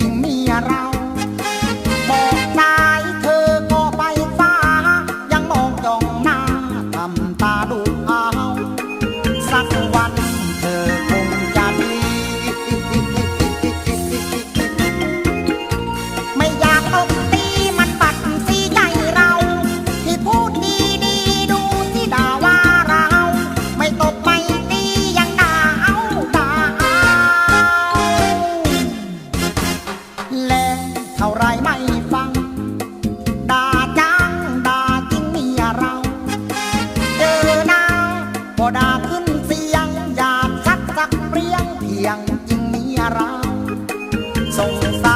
จริงมีเรา ท่าไรไม่ฟัง ด่าจังด่าจริงเมียเรา เจอหน้าบ่ด่าขึ้นเสียง อยากซักสักเรียงเพียงจริงเมียเราสงสาร